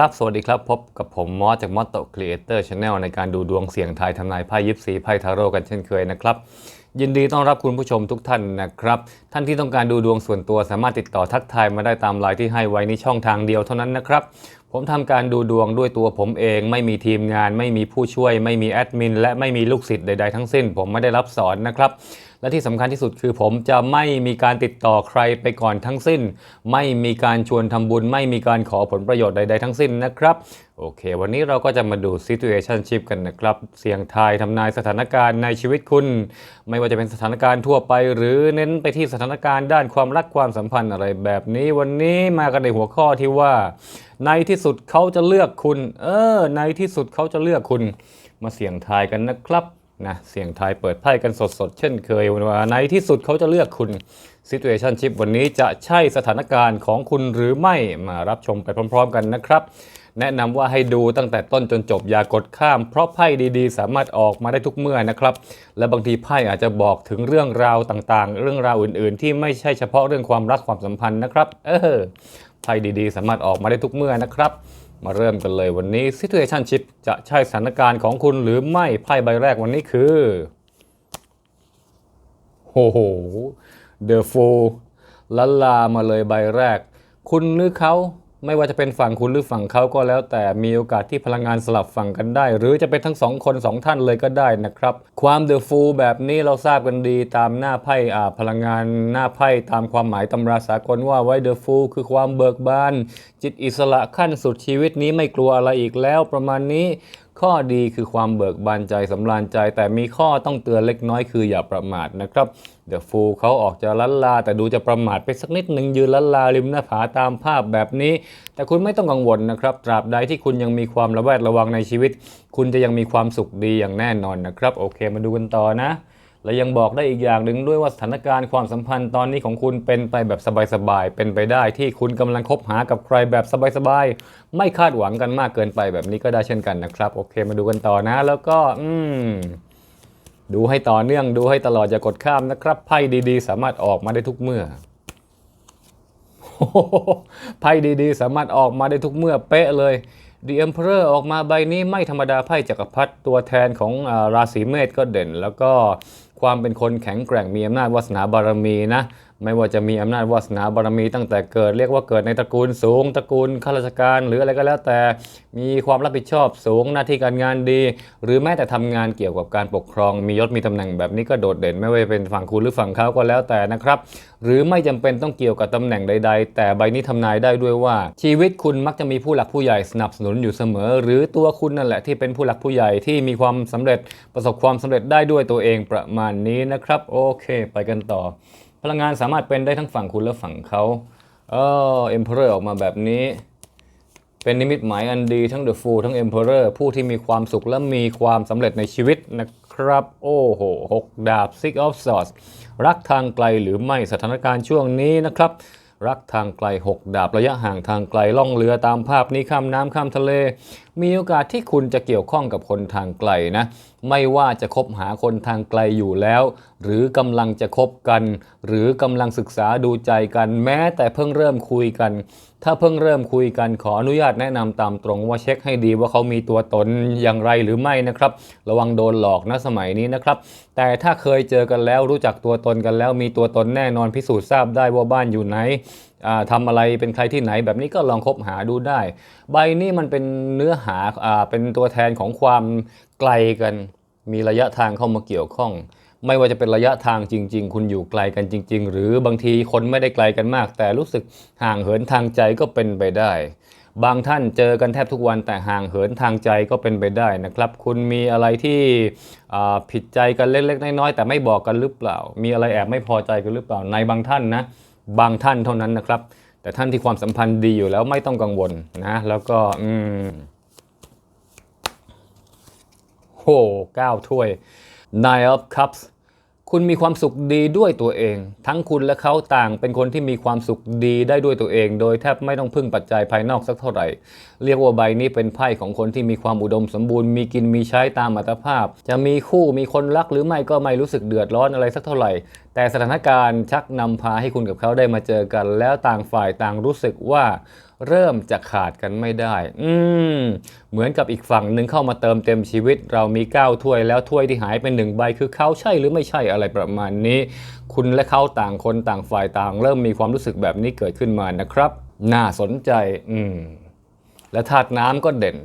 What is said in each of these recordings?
ครับ สวัสดีครับ พบกับผมมอสจากมอสโตครีเอเตอร์ชาแนลในการดูดวงเสี่ยงทายทำนายไพ่ยิปซีไพ่ทาโร่กันเช่นเคยนะครับ ยินดีต้อนรับคุณผู้ชมทุกท่านนะครับ ท่านที่ต้องการดูดวงส่วนตัวสามารถติดต่อทักทายมาได้ตามไลน์ที่ให้ไว้ในช่องทางเดียวเท่านั้นนะครับ ผมทำการดูดวงด้วยตัวผมเอง ไม่มีทีมงาน ไม่มีผู้ช่วย ไม่มีแอดมิน และไม่มีลูกศิษย์ใด ๆ ทั้งสิ้น ผมไม่ได้รับสอนนะครับ และที่สำคัญที่สุดคือผมจะไม่มีการติดต่อใครไปก่อนทั้งสิ้น ไม่มีการชวนทำบุญ ไม่มีการขอผลประโยชน์ใด ๆ ทั้งสิ้นนะครับโอเค วันนี้เราก็จะมาดู situationship กันนะครับ เสียงทายทำนายสถานการณ์ในชีวิตคุณ ไม่ว่าจะเป็นสถานการณ์ทั่วไป หรือเน้นไปที่สถานการณ์ด้านความรักความสัมพันธ์อะไรแบบนี้ วันนี้มากันในหัวข้อที่ว่า ในที่สุดเขาจะเลือกคุณ เออ ในที่สุดเขาจะเลือกคุณ มาเสี่ยงทายกันนะครับนะเสี่ยงทายเปิดไพ่กันสดๆ เช่นเคยว่าในที่สุดเขาจะเลือกคุณ situationship วันนี้จะใช่สถานการณ์ของคุณหรือไม่มารับชมไปพร้อม ๆ กันนะครับ แนะนำว่าให้ดูตั้งแต่ต้นจนจบอย่ากดข้าม เพราะไพ่ดีๆ สามารถออกมาได้ทุกเมื่อนะครับ และบางทีไพ่อาจจะบอกถึงเรื่องราวต่างๆ เรื่องราวอื่นๆ ที่ไม่ใช่เฉพาะเรื่องความรักความสัมพันธ์นะครับ เออ ไพ่ดีๆ สามารถออกมาได้ทุกเมื่อนะครับ มาเริ่มกันเลยวันนี้ situationship จะใช่สถานการณ์ของคุณหรือไม่ไพ่ใบแรกวันนี้คือโอ้โห The Fool ลันลามาเลยใบแรก คุณหรือเขา ไม่ว่าจะเป็นฝั่งคุณหรือฝั่งเขาก็แล้ว แต่มีโอกาสที่พลังงานสลับฝั่งกันได้ หรือจะเป็นทั้งสองคนสองท่านเลยก็ได้นะครับ ความเดอะฟูลแบบนี้เราทราบกันดีตามหน้าไพ่อ่าพลังงานหน้าไพ่ตามความหมายตำราสากลว่าไว้เดอะฟูลคือความเบิกบาน จิตอิสระขั้นสุดชีวิตนี้ไม่กลัวอะไรอีกแล้วประมาณนี้ ข้อดีคือความเบิกบานใจสำราญใจ แต่มีข้อต้องเตือนเล็กน้อยคืออย่าประมาทนะครับเดอะฟูเขาออกจะลันลา แต่ดูจะประมาทไปสักนิดหนึ่งยืนลันลาริมหน้าผาตามภาพแบบนี้ แต่คุณไม่ต้องกังวลนะครับ ตราบใดที่คุณยังมีความระแวดระวังในชีวิต คุณจะยังมีความสุขดีอย่างแน่นอนนะครับ โอเคมาดูกันต่อนะ และยังบอกได้อีกอย่างหนึ่งด้วยว่าสถานการณ์ความสัมพันธ์ตอนนี้ของคุณเป็นไปแบบสบายๆ เป็นไปได้ที่คุณกำลังคบหากับใครแบบสบายๆ ไม่คาดหวังกันมากเกินไปแบบนี้ก็ได้เช่นกันนะครับ โอเคมาดูกันต่อนะ แล้วก็อืมดูให้ต่อเนื่องดูให้ตลอดอย่ากดข้ามนะครับไพ่ดีๆ สามารถออกมาได้ทุกเมื่อไพ่ดีๆ สามารถออกมาได้ทุกเมื่อเป๊ะเลย The Emperor ออกมาใบนี้ไม่ธรรมดาไพ่จักรพรรดิตัวแทนของอราศีเมษก็เด่น แล้วก็ ความเป็นคนแข็งแกร่งมีอำนาจวาสนาบารมีนะ ไม่ว่าจะมีอำนาจวาสนาบารมีตั้งแต่เกิด เรียกว่าเกิดในตระกูลสูง ตระกูลข้าราชการ หรืออะไรก็แล้วแต่ มีความรับผิดชอบสูงหน้าที่การงานดี หรือแม้แต่ทำงานเกี่ยวกับการปกครอง มียศมีตำแหน่งแบบนี้ก็โดดเด่นไม่ว่าจะเป็นฝั่งคุณหรือฝั่งเขาก็แล้วแต่นะครับ หรือไม่จำเป็นต้องเกี่ยวกับตำแหน่งใด ๆ แต่ใบนี้ทำนายได้ด้วยว่า ชีวิตคุณมักจะมีผู้หลักผู้ใหญ่สนับสนุนอยู่เสมอ หรือตัวคุณนั่นแหละที่เป็นผู้หลักผู้ใหญ่ที่มีความสำเร็จประสบความสำเร็จได้ด้วยตัวเองประมาณนี้นะครับ โอเค ไปกันต่อ ลังงานสามารถเป็นได้ทั้งฝั่งคุณและฝั่งเขาเออเอ็มเพอร์ออกมาแบบนี้ เป็นนิมิตหมายอันดีทั้ง The Fool ทั้ง Emperor ผู้ที่มีความสุขและมีความสำเร็จในชีวิตนะครับ โอ้โหหกดาบ Six of Swords รักทางไกลหรือไม่สถานการณ์ช่วงนี้นะครับ รักทางไกล 6 ดาบระยะห่างทางไกลล่องเรือตามภาพนี้ข้ามน้ำข้ามทะเล มีโอกาสที่คุณจะเกี่ยวข้องกับคนทางไกลนะ ไม่ว่าจะคบหาคนทางไกลอยู่แล้ว หรือกำลังจะคบกัน หรือกำลังศึกษาดูใจกัน แม้แต่เพิ่งเริ่มคุยกัน ถ้าเพิ่งเริ่มคุยกันขออนุญาตแนะนำตามตรงว่าเช็คให้ดีว่าเขามีตัวตนอย่างไรหรือไม่นะครับ ระวังโดนหลอกนะสมัยนี้นะครับ แต่ถ้าเคยเจอกันแล้วรู้จักตัวตนกันแล้วมีตัวตนแน่นอนพิสูจน์ทราบได้ว่าบ้านอยู่ไหนอ่าทำอะไรเป็นใครที่ไหนแบบนี้ก็ลองคบหาดูได้ ใบนี้มันเป็นเนื้อหาอเป็นตัวแทนของความไกลกัน มีระยะทางเข้ามาเกี่ยวข้อง ไม่ว่าจะเป็นระยะทางจริง ๆ คุณอยู่ไกลกันจริง ๆ หรือบางทีคนไม่ได้ไกลกันมาก แต่รู้สึกห่างเหินทางใจก็เป็นไปได้ บางท่านเจอกันแทบทุกวันแต่ห่างเหินทางใจก็เป็นไปได้นะครับ คุณมีอะไรที่ผิดใจกันเล็กๆน้อยๆแต่ไม่บอกกันหรือเปล่า มีอะไรแอบไม่พอใจกันหรือเปล่าในบางท่านนะ บางท่านเท่านั้นนะครับ แต่ท่านที่ความสัมพันธ์ดีอยู่แล้วไม่ต้องกังวลนะ แล้วก็อืมโหเก้าถ้วย Nine of Cups คุณมีความสุขดีด้วยตัวเอง ทั้งคุณและเขาต่างเป็นคนที่มีความสุขดีได้ด้วยตัวเอง โดยแทบไม่ต้องพึ่งปัจจัยภายนอกสักเท่าไหร่ เรียกว่าใบนี้เป็นไพ่ของคนที่มีความอุดมสมบูรณ์มีกินมีใช้ตามอัตภาพ จะมีคู่มีคนรักหรือไม่ก็ไม่รู้สึกเดือดร้อนอะไรสักเท่าไหร่ แต่สถานการณ์ชักนำพาให้คุณกับเขาได้มาเจอกัน แล้วต่างฝ่ายต่างรู้สึกว่า เริ่มจะขาดกันไม่ได้ อืม เหมือนกับอีกฝั่งหนึ่งเข้ามาเติมเต็มชีวิต เรามีเก้าถ้วยแล้วถ้วยที่หายไปหนึ่งใบคือเขาใช่หรือไม่ใช่อะไรประมาณนี้ คุณและเขาต่างคนต่างฝ่ายต่าง เริ่มมีความรู้สึกแบบนี้เกิดขึ้นมานะครับ น่าสนใจ อืม และธาตุน้ำก็เด่น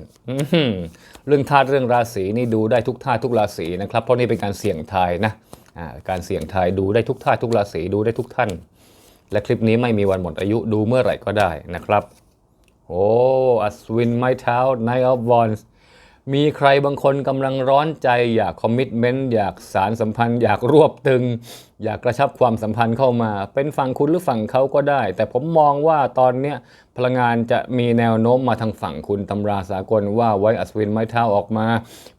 เรื่องธาตุเรื่องราศีนี่ดูได้ทุกธาตุทุกราศีนะครับ เพราะนี่เป็นการเสี่ยงทายนะการเสี่ยงทายดูได้ทุกธาตุทุกราศีดูได้ทุกท่านและคลิปนี้ไม่มีวันหมดอายุดูเมื่อไหร่ก็ได้นะครับ โอ้อัศวินไม้เท้า Knight of Wands มีใครบางคนกำลังร้อนใจอยากคอมมิชเมนต์อยากสารสัมพันธ์ อยากรวบตึง อยากกระชับความสัมพันธ์เข้ามา เป็นฝั่งคุณหรือฝั่งเขาก็ได้ แต่ผมมองว่าตอนเนี้ยพลังงานจะมีแนวโน้มมาทางฝั่งคุณตำราสากลว่าไว้อัศวินไม้เท้าออกมา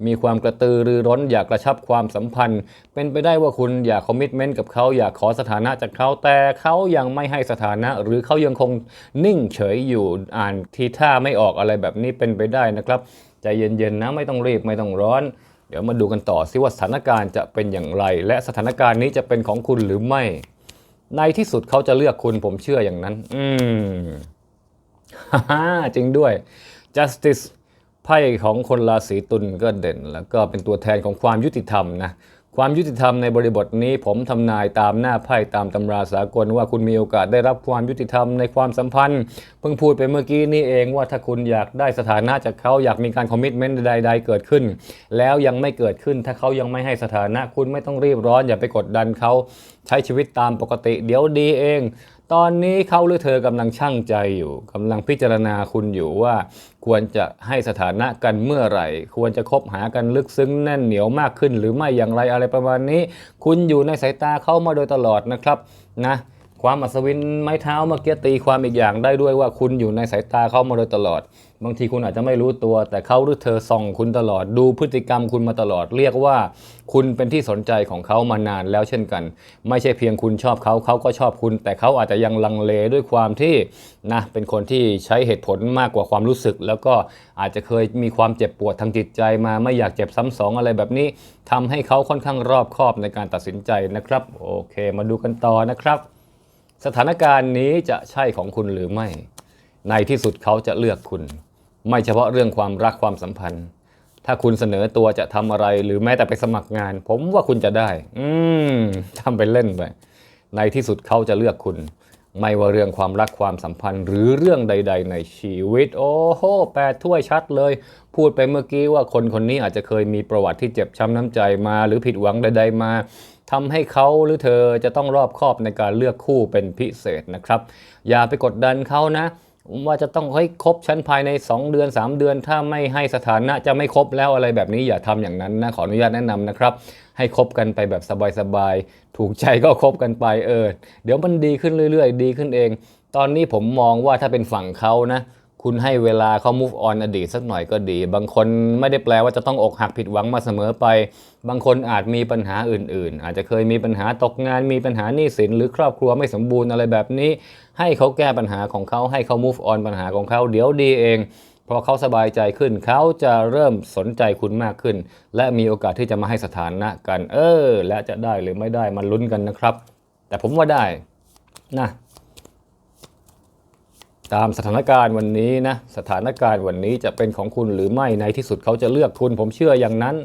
มีความกระตือรือร้น อยากกระชับความสัมพันธ์ เป็นไปได้ว่าคุณอยากคอมมิชเมนต์กับเขาอยากขอสถานะจากเขาแต่เขายังไม่ให้สถานะ หรือเขายังคงนิ่งเฉยอยู่อ่านทีท่าไม่ออกอะไรแบบนี้เป็นไปได้นะครับใจเย็นๆนะไม่ต้องรีบไม่ต้องร้อน เดี๋ยวมาดูกันต่อซิว่าสถานการณ์จะเป็นอย่างไร และสถานการณ์นี้จะเป็นของคุณหรือไม่ ในที่สุดเขาจะเลือกคุณผมเชื่ออย่างนั้น อืมฮ่าจริงด้วย justice ไพ่ของคนราศีตุลก็เด่น แล้วก็เป็นตัวแทนของความยุติธรรมนะ ความยุติธรรมในบริบทนี้ผมทำนายตามหน้าไพ่ตามตำราสากลว่าคุณมีโอกาสได้รับความยุติธรรมในความสัมพันธ์ เพิ่งพูดไปเมื่อกี้นี่เองว่าถ้าคุณอยากได้สถานะจากเขาอยากมีการคอมมิชเมนต์ใด ๆ เกิดขึ้น แล้วยังไม่เกิดขึ้น ถ้าเขายังไม่ให้สถานะคุณไม่ต้องรีบร้อนอย่าไปกดดันเขาใช้ชีวิตตามปกติ เดี๋ยวดีเอง ตอนนี้เขาหรือเธอกำลังช่างใจอยู่กำลังพิจารณาคุณอยู่ว่าควรจะให้สถานะกันเมื่อไหร่ ควรจะคบหากันลึกซึ้งแน่นเหนียวมากขึ้น หรือไม่อย่างไรอะไรประมาณนี้ คุณอยู่ในสายตาเขามาโดยตลอดนะครับนะ ความอัศวินไม้เท้าเมื่อกี้ตีความอีกอย่างได้ด้วยว่าคุณอยู่ในสายตาเขามาโดยตลอด บางทีคุณอาจจะไม่รู้ตัว แต่เขาหรือเธอส่องคุณตลอด ดูพฤติกรรมคุณมาตลอด เรียกว่า คุณเป็นที่สนใจของเขามานานแล้วเช่นกัน ไม่ใช่เพียงคุณชอบเขาเขาก็ชอบคุณ แต่เขาอาจจะยังลังเลด้วยความที่นะเป็นคนที่ใช้เหตุผลมากกว่าความรู้สึก แล้วก็อาจจะเคยมีความเจ็บปวดทางจิตใจมาไม่อยากเจ็บซ้ำสองอะไรแบบนี้ทำให้เขาค่อนข้างรอบคอบในการตัดสินใจนะครับ โอเค มาดูกันต่อนะครับ สถานการณ์นี้จะใช่ของคุณหรือไม่ ในที่สุดเขาจะเลือกคุณ ไม่เฉพาะเรื่องความรักความสัมพันธ์ ถ้าคุณเสนอตัวจะทำอะไรหรือแม้แต่ไปสมัครงาน ผมว่าคุณจะได้ อืมทำไปเล่นไปในที่สุดเขาจะเลือกคุณ ไม่ว่าเรื่องความรักความสัมพันธ์ หรือเรื่องใด ๆ ในชีวิต โอ้โหแปดถ้วยชัดเลย พูดไปเมื่อกี้ว่าคนคนนี้อาจจะเคยมีประวัติที่เจ็บช้ำน้ำใจมา หรือผิดหวังใด ๆ มา ทำให้เขาหรือเธอจะต้องรอบคอบในการเลือกคู่เป็นพิเศษนะครับ อย่าไปกดดันเขานะ ว่าจะต้องให้คบชั้นภายใน 2 เดือน 3 เดือน ถ้าไม่ให้สถานะจะไม่คบแล้วอะไรแบบนี้อย่าทำอย่างนั้นนะขออนุญาตแนะนำนะครับ ให้คบกันไปแบบสบายๆถูกใจก็คบกันไปเออเดี๋ยวมันดีขึ้นเรื่อย ๆ ดีขึ้นเอง ตอนนี้ผมมองว่าถ้าเป็นฝั่งเขานะ คุณให้เวลาเขา move on อดีตสักหน่อยก็ดี บางคนไม่ได้แปลว่าจะต้องอกหักผิดหวังมาเสมอไป บางคนอาจมีปัญหาอื่น ๆ อาจจะเคยมีปัญหาตกงาน มีปัญหาหนี้สิน หรือครอบครัวไม่สมบูรณ์อะไรแบบนี้ ให้เขาแก้ปัญหาของเขาให้เขา move on ปัญหาของเขาเดี๋ยวดีเองพอเขาสบายใจขึ้น เขาจะเริ่มสนใจคุณมากขึ้น และมีโอกาสที่จะมาให้สถานะกัน เออ และจะได้หรือไม่ได้มาลุ้นกันนะครับ แต่ผมว่าได้นะ ตามสถานการณ์วันนี้นะสถานการณ์วันนี้จะเป็นของคุณหรือไม่ในที่สุดเขาจะเลือกคุณ ผมเชื่ออย่างนั้น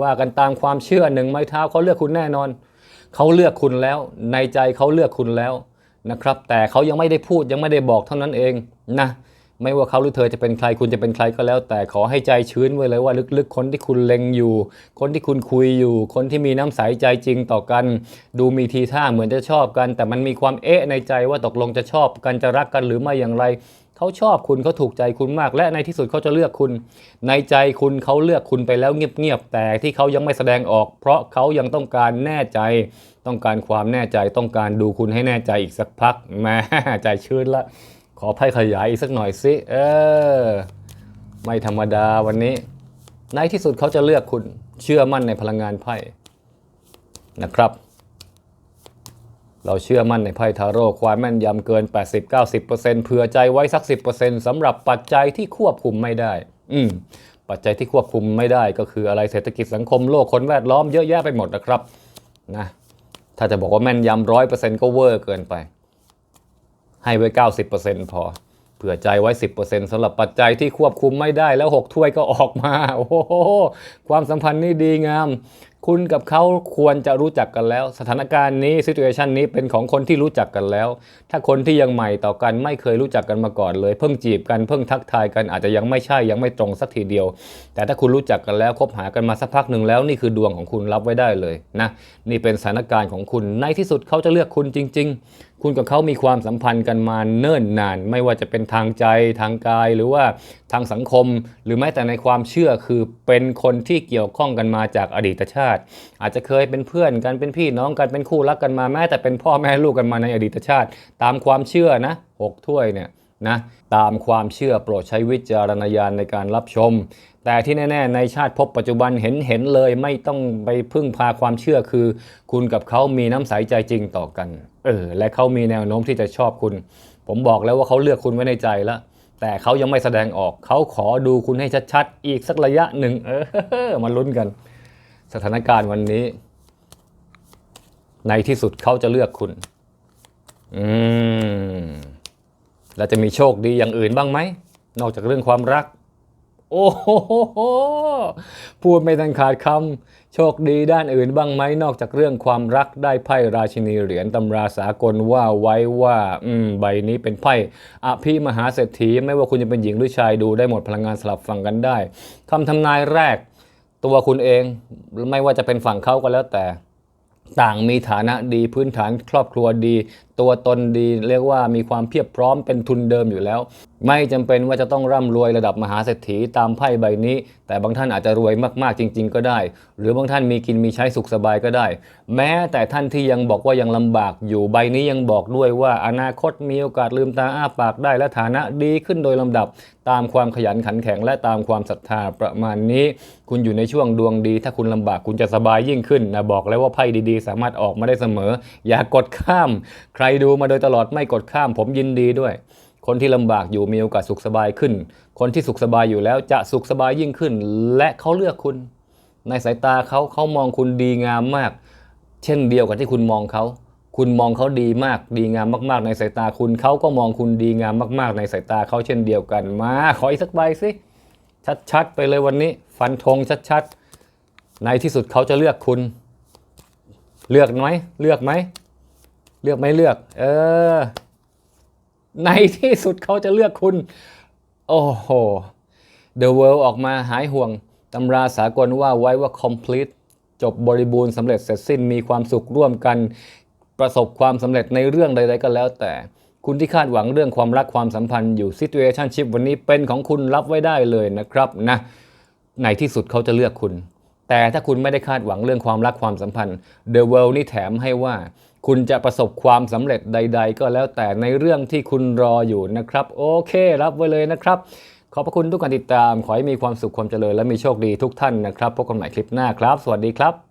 ว่ากันตามความเชื่อหนึ่งไม้เท้าเขาเลือกคุณแน่นอน เขาเลือกคุณแล้ว ในใจเขาเลือกคุณแล้วนะครับ แต่เขายังไม่ได้พูดยังไม่ได้บอกเท่านั้นเองนะ ไม่ว่าเขาหรือเธอจะเป็นใครคุณจะเป็นใครก็แล้ว แต่ขอให้ใจชื้นไว้เลยว่าลึกๆ คนที่คุณเล็งอยู่ คนที่คุณคุยอยู่ คนที่มีน้ำใสใจจริงต่อกัน ดูมีทีท่าเหมือนจะชอบกัน แต่มันมีความเอ๊ะในใจว่าตกลงจะชอบกันจะรักกันหรือไม่อย่างไรเขาชอบคุณเขาถูกใจคุณมาก และในที่สุดเขาจะเลือกคุณ ในใจคุณเขาเลือกคุณไปแล้วเงียบๆแต่ที่เขายังไม่แสดงออก เพราะเขายังต้องการแน่ใจ ต้องการความแน่ใจต้องการดูคุณให้แน่ใจอีกสักพักแม่ใจชื้นละ ขอไพ่ขยายอีกสักหน่อยสิเออ ไม่ธรรมดาวันนี้ ในที่สุดเขาจะเลือกคุณเชื่อมั่นในพลังงานไพ่นะครับ เราเชื่อมั่นในไพ่ทาโร่ความแม่นยำเกิน 80-90%เผื่อใจไว้สัก 10%สำหรับปัจจัยที่ควบคุมไม่ได้ อืมปัจจัยที่ควบคุมไม่ได้ก็คืออะไรเศรษฐกิจสังคมโลกคนแวดล้อมเยอะแยะไปหมดนะครับนะถ้าจะบอกว่าแม่นยำร้อยเปอร์เซ็นต์ก็เวอร์เกินไป ให้ไว้ 90%พอ เผื่อใจไว้ 10%สำหรับปัจจัยที่ควบคุมไม่ได้แล้ว 6 ถ้วยก็ออกมา โอ้โห ความสัมพันธ์นี่ดีงาม คุณกับเขาควรจะรู้จักกันแล้ว สถานการณ์นี้ซิ t u เ t ชันนี้เป็นของคนที่รู้จักกันแล้ว ถ้าคนที่ยังใหม่ต่อกันไม่เคยรู้จักกันมาก่อนเลย เพิ่งจีบกันเพิ่งทักทายกันอาจจะยังไม่ใช่ยังไม่ตรงสักทีเดียว แต่ถ้าคุณรู้จักกันแล้วคบหากันมาสักพักหนึ่งแล้วนี่คือดวงของคุณรับไว้ได้เลยนะนี่เป็นสถานการณ์ของคุณในที่สุดเขาจะเลือกคุณจริง ๆ คุณกับเขามีความสัมพันธ์กันมาเนิ่นนาน ไม่ว่าจะเป็นทางใจทางกายหรือว่าทางสังคม หรือแม้แต่ในความเชื่อคือเป็นคนที่เกี่ยวข้องกันมาจากอดีตชาติ อาจจะเคยเป็นเพื่อนกันเป็นพี่น้องกันเป็นคู่รักกันมาแม้แต่เป็นพ่อแม่ลูกกันมาในอดีตชาติ ตามความเชื่อนะหกถ้วยเนี่ยนะตามความเชื่อโปรดใช้วิจารณญาณในการรับชม แต่ที่แน่ๆ ในชาติภพปัจจุบันเห็นเห็นเลยไม่ต้องไปพึ่งพาความเชื่อคือ คุณกับเขามีน้ำใสใจจริงต่อกัน เออและเขามีแนวโน้มที่จะชอบคุณ ผมบอกแล้วว่าเขาเลือกคุณไว้ในใจแล้วแต่เขายังไม่แสดงออก เขาขอดูคุณให้ชัดๆ อีกสักระยะหนึ่ง เออ มาลุ้นกัน สถานการณ์วันนี้ ในที่สุดเขาจะเลือกคุณ อืม แล้วจะมีโชคดีอย่างอื่นบ้างไหม นอกจากเรื่องความรัก โอ้โหพูดไม่ทันขาดคำ โชคดีด้านอื่นบ้างไหมนอกจากเรื่องความรักได้ไพ่ราชินีเหรียญตำราสากลว่าไว้ว่า อืม ใบนี้เป็นไพ่อภิมหาเศรษฐี ไม่ว่าคุณจะเป็นหญิงหรือชายดูได้หมดพลังงานสลับฝั่งกันได้คำทำนายแรก ตัวคุณเองไม่ว่าจะเป็นฝั่งเขาก็แล้วแต่ต่างมีฐานะดีพื้นฐานครอบครัวดี ตัวตนดี เรียกว่ามีความเพียบพร้อมเป็นทุนเดิมอยู่แล้ว ไม่จำเป็นว่าจะต้องร่ำรวยระดับมหาเศรษฐีตามไพ่ใบนี้ แต่บางท่านอาจจะรวยมากๆจริง ๆ ก็ได้ หรือบางท่านมีกินมีใช้สุขสบายก็ได้ แม้แต่ท่านที่ยังบอกว่ายังลำบากอยู่ใบนี้ยังบอกด้วยว่าอนาคตมีโอกาสลืมตาอ้าปากได้และฐานะดีขึ้นโดยลำดับ ตามความขยันขันแข็งและตามความศรัทธาประมาณนี้ คุณอยู่ในช่วงดวงดี ถ้าคุณลำบากคุณจะสบายยิ่งขึ้นนะบอกแล้วว่าไพ่ดีๆ สามารถออกมาได้เสมอ อย่ากดข้าม ใครดูมาโดยตลอดไม่กดข้าม ผมยินดีด้วย คนที่ลำบากอยู่มีโอกาสสุขสบายขึ้น คนที่สุขสบายอยู่แล้วจะสุขสบายยิ่งขึ้น และเขาเลือกคุณ ในสายตาเขาเขามองคุณดีงามมาก เช่นเดียวกับที่คุณมองเขา คุณมองเขาดีมาก ดีงามมากๆ ในสายตาคุณเขาก็มองคุณดีงามมากๆ ในสายตาเขาเช่นเดียวกัน มาขออีกสักใบสิชัดๆไปเลยวันนี้ ฟันธงชัดๆ ในที่สุดเขาจะเลือกคุณ เลือกไหมเลือกไหมเลือกไม่เลือก เออ ในที่สุดเขาจะเลือกคุณ โอ้โห The World ออกมาหายห่วงตำราสากลว่าไว้ว่า complete จบบริบูรณ์สำเร็จเสร็จสิ้นมีความสุขร่วมกัน ประสบความสำเร็จในเรื่องใดๆก็แล้วแต่ คุณที่คาดหวังเรื่องความรักความสัมพันธ์อยู่ situationship วันนี้เป็นของคุณรับไว้ได้เลยนะครับนะในที่สุดเขาจะเลือกคุณ แต่ถ้าคุณไม่ได้คาดหวังเรื่องความรักความสัมพันธ์ The World นี่แถมให้ว่า คุณจะประสบความสำเร็จใด ๆ ก็แล้วแต่ในเรื่องที่คุณรออยู่นะครับ โอเครับไว้เลยนะครับ ขอบพระคุณทุกการติดตาม ขอให้มีความสุขความเจริญและมีโชคดีทุกท่านนะครับพบกันใหม่คลิปหน้าครับ สวัสดีครับ